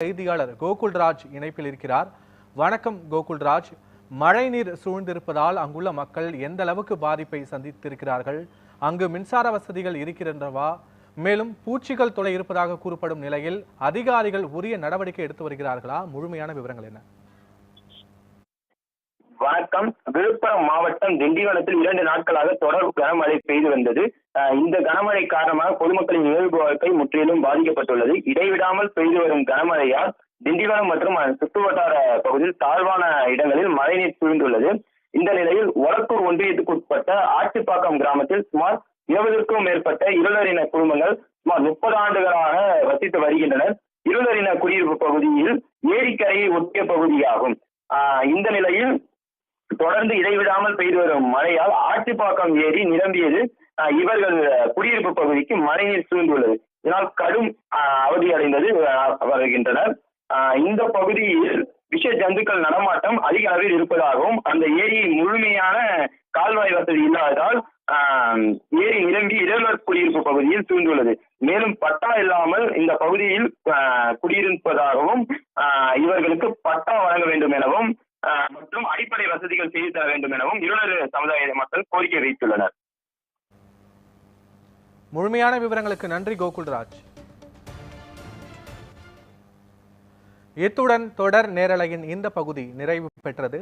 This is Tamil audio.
செய்தியாளர் கோகுல்ராஜ் இணைப்பில் இருக்கிறார். வணக்கம் கோகுல்ராஜ். மழைநீர் சூழ்ந்திருப்பதால் அங்குள்ள மக்கள் எந்த அளவுக்கு பாதிப்பை சந்தித்திருக்கிறார்கள்? அங்கு மின்சார வசதிகள் இருக்கின்றனவா மேலும் பூச்சிகள் தொலை இருப்பதாக கூறப்படும் நிலையில் அதிகாரிகள் உரிய நடவடிக்கை எடுத்து வருகிறார்களா? முழுமையான விவரங்கள் என்ன? வணக்கம். விழுப்புரம் மாவட்டம் திண்டிவனத்தில் இரண்டு நாட்களாக தொடர் கனமழை பெய்து வந்தது. இந்த கனமழை காரணமாக பொதுமக்களின் இயல்பு வாழ்க்கை முற்றிலும் பாதிக்கப்பட்டுள்ளது. இடைவிடாமல் பெய்து வரும் கனமழையால் திண்டிவனம் மற்றும் சுற்றுவட்டார பகுதியில் தாழ்வான இடங்களில் மழைநீர் சூழ்ந்துள்ளது. இந்த நிலையில் ஒலத்தூர் ஒன்றியத்துக்கு உட்பட்ட ஆச்சிப்பாக்கம் கிராமத்தில் சுமார் இருபதுக்கும் மேற்பட்ட இருளரின குடும்பங்கள் சுமார் முப்பது ஆண்டுகளாக வசித்து வருகின்றனர். இருளரின குடியிருப்பு பகுதியில் ஏரிக்கரையை ஒட்டிய பகுதியாகும். ஆஹ் இந்த நிலையில் தொடர்ந்து இடைவிடாமல் பெய்து வரும் மழையால் ஆட்டுப்பாக்கம் ஏரி நிரம்பியது ஆஹ் இவர்கள் குடியிருப்பு பகுதிக்கு மழைநீர் சூழ்ந்துள்ளது. இதனால் கடும் ஆஹ் அவதி அடைந்தது வருகின்றனர். ஆஹ் இந்த பகுதியில் விஷ ஜந்துக்கள் நடமாட்டம் அதிக அளவில் இருப்பதாகவும் அந்த ஏரி முழுமையான கால்வாய் வசதி இல்லாததால் ஆஹ் ஏரி நிரம்பி இருளர் குடியிருப்பு பகுதியில் சூழ்ந்துள்ளது. மேலும் பட்டா இல்லாமல் இந்த பகுதியில் ஆஹ் குடியிருப்பதாகவும் ஆஹ் இவர்களுக்கு பட்டா வழங்க வேண்டும் எனவும் மற்றும் அடிப்படை வசதிகள் செய்து தர வேண்டும் எனவும் இருளர் சமுதாய மக்கள் கோரிக்கை வைத்துள்ளனர். முழுமையான விவரங்களுக்கு நன்றி கோகுல்ராஜ். இத்துடன் தொடர் நேரலையின் இந்த பகுதி நிறைவு பெற்றது.